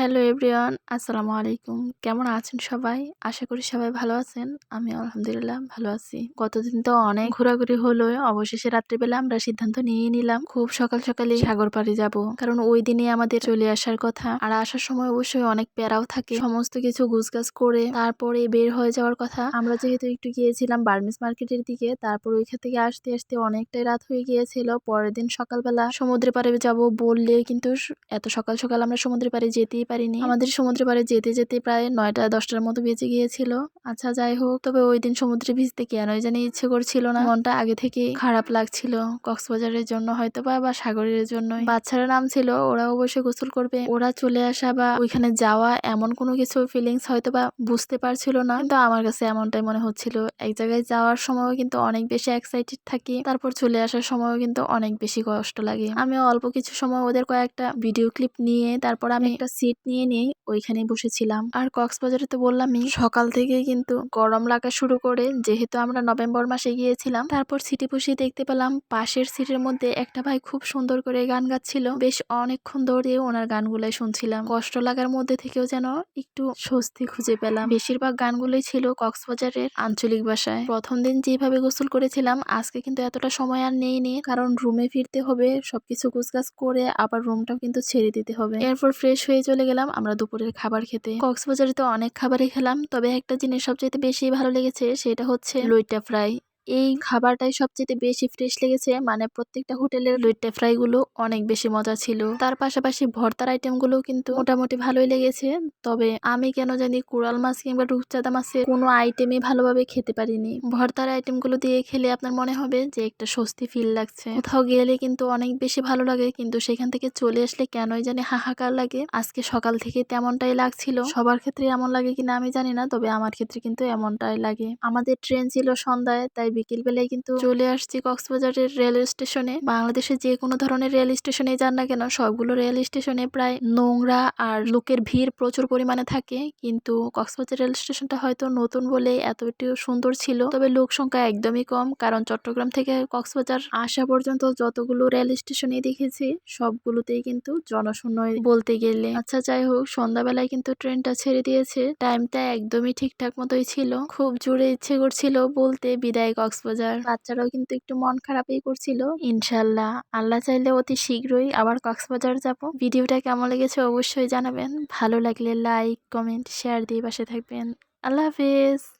Hello everyone, আসসালামু আলাইকুম। কেমন আছেন সবাই? আশা করি সবাই ভালো আছেন। আমি আলহামদুলিল্লাহ ভালো আছি। গতদিন তো অনেক ঘোরাঘুরি হলো। অবশেষে রাত্রিবেলা আমরা সিদ্ধান্ত নিয়ে নিলাম, খুব সকাল সকালে সাগর পাড়ে যাব। কারণ ওই দিনে আমাদের চলে আসার কথা। আর আসার সময় অবশ্যই অনেক প্যারাও থাকে। সমস্ত কিছু গুছগাছ করে তারপরে বের হয়ে যাওয়ার কথা। আমরা যেহেতু একটু গিয়েছিলাম বার্মিস মার্কেটের দিকে, তারপর ওইখান থেকে আসতে আসতে অনেকটাই রাত হয়ে গিয়েছিল। পরের দিন সকালবেলা সমুদ্রে পাড়ে যাব বললে কিন্তু এত সকাল সকাল আমরা সমুদ্রে পাড়ে যেতেই পারিনি। আমাদের সমুদ্রে পাড়ে যেতে যেতে প্রায় নয়টা দশটার মতো বেজে গিয়েছিল। আচ্ছা যাই হোক তবে ওই দিন সমুদ্রে ভিজতে কেনই জানি ইচ্ছে করছিল না। মনটা আগে থেকে খারাপ লাগছিল। কক্সবাজারের জন্য হয়তো বা বা সাগরের জন্য বাচ্চারা নাম ছিল ওরা অবশ্যই গোসল করবে। ওরা চলে আসা বা ওইখানে যাওয়া এমন কোনো কিছু ফিলিংস হয়তো বা বুঝতে পারছিল না। কিন্তু আমার কাছে এমনটাই মনে হচ্ছিল। এক জায়গায় যাওয়ার সময়ও কিন্তু অনেক বেশি এক্সাইটেড থাকি। তারপর চলে আসার সময়ও কিন্তু অনেক বেশি কষ্ট লাগে। আমি অল্প কিছু সময় ওদের কয়েকটা ভিডিও ক্লিপ নিয়ে তারপর আমি একটা সিট নিয়ে নিয়ে ওইখানে বসেছিলাম। আর কক্সবাজারে তো বললামই, সকাল থেকে কিন্তু গরম লাগা শুরু করে। যেহেতু আমরা নভেম্বর মাসে গিয়েছিলাম, তারপর সিটি বসে দেখতে পেলাম, পাশের সিটের মধ্যে একটা ভাই খুব সুন্দর করে গান গাচ্ছিল। বেশ অনেকক্ষণ ধরে ওনার গানগুলাই শুনছিলাম। কষ্ট লাগার মধ্যে থেকেও যেন একটু স্বস্তি খুঁজে পেলাম। বেশিরভাগ গানগুলোই ছিল কক্সবাজারের আঞ্চলিক ভাষায়। প্রথম দিন যেভাবে গোসল করেছিলাম, আজকে কিন্তু এতটা সময় আর নেই নি। কারণ রুমে ফিরতে হবে, সবকিছু গুছগাছ করে আবার রুমটাও কিন্তু ছেড়ে দিতে হবে। এরপর ফ্রেশ হয়ে চলে গেলাম, আমরা দুপুরের খাবার খেতে। কক্সবাজারে তো অনেক খাবারই খেলাম, তবে একটা জিনিস সবচেয়ে বেশি ভালো লেগেছে সেটা হচ্ছে লুইটা ফ্রাই। এই খাবারটাই সবচেয়ে বেশি ফ্রেশ লেগেছে। মানে প্রত্যেকটা হোটেলের লইট্টা ফ্রাই গুলো অনেক বেশি মজা ছিল। তার পাশাপাশি ভর্তার আইটেমগুলো কিন্তু মোটামুটি ভালোই লেগেছে। তবে আমি কেন জানি কুড়াল মাছ কিংবা রূপচাঁদা মাছের কোনো আইটেমই ভালোভাবে খেতে পারিনি। ভর্তার আইটেমগুলো দিয়ে খেলে আপনার মনে হবে যে একটা স্বস্তি ফিল লাগছে। কোথাও গেলে কিন্তু অনেক বেশি ভালো লাগে, কিন্তু সেখান থেকে চলে আসলে কেনই জানি হাহাকার লাগে। আজকে সকাল থেকে তেমনটাই লাগছিল। সবার ক্ষেত্রে এমন লাগে কিনা আমি জানি না, তবে আমার ক্ষেত্রে কিন্তু এমনটাই লাগে। আমাদের ট্রেন ছিল সন্ধ্যায়, তাই বিকেল বেলায় কিন্তু চলে আসছি কক্সবাজারের রেল স্টেশনে। বাংলাদেশে যে কোনো ধরনের রেল স্টেশনে যান না কেন, সবগুলো রেল স্টেশনে প্রায় নোংরা আর লোকের ভিড় প্রচুর পরিমাণে থাকে। কিন্তু কক্সবাজার রেল স্টেশনটা হয়তো নতুন বলে এত একটু সুন্দর ছিল, তবে লোক সংখ্যা একদমই কম। কারণ চট্টগ্রাম থেকে কক্সবাজার আসা পর্যন্ত যতগুলো রেল স্টেশনে দেখেছি, সবগুলোতেই কিন্তু জনশূন্য বলতে গেলে। আচ্ছা যাই হোক, সন্ধ্যাবেলায় কিন্তু ট্রেনটা ছেড়ে দিয়েছে। টাইমটা একদমই ঠিকঠাক মতোই ছিল। খুব জোরে ইচ্ছে করছিল বলতে বিদায় কক্সবাজার। বাচ্চারাও কিন্তু একটু মন খারাপই করছিল। ইনশাল্লাহ। আল্লাহ চাইলে অতি শীঘ্রই আবার কক্সবাজার যাব। ভিডিওটা কেমন লেগেছে অবশ্যই জানাবেন। ভালো লাগলে লাইক কমেন্ট শেয়ার দিয়ে পাশে থাকবেন। আল্লাহ হাফিজ।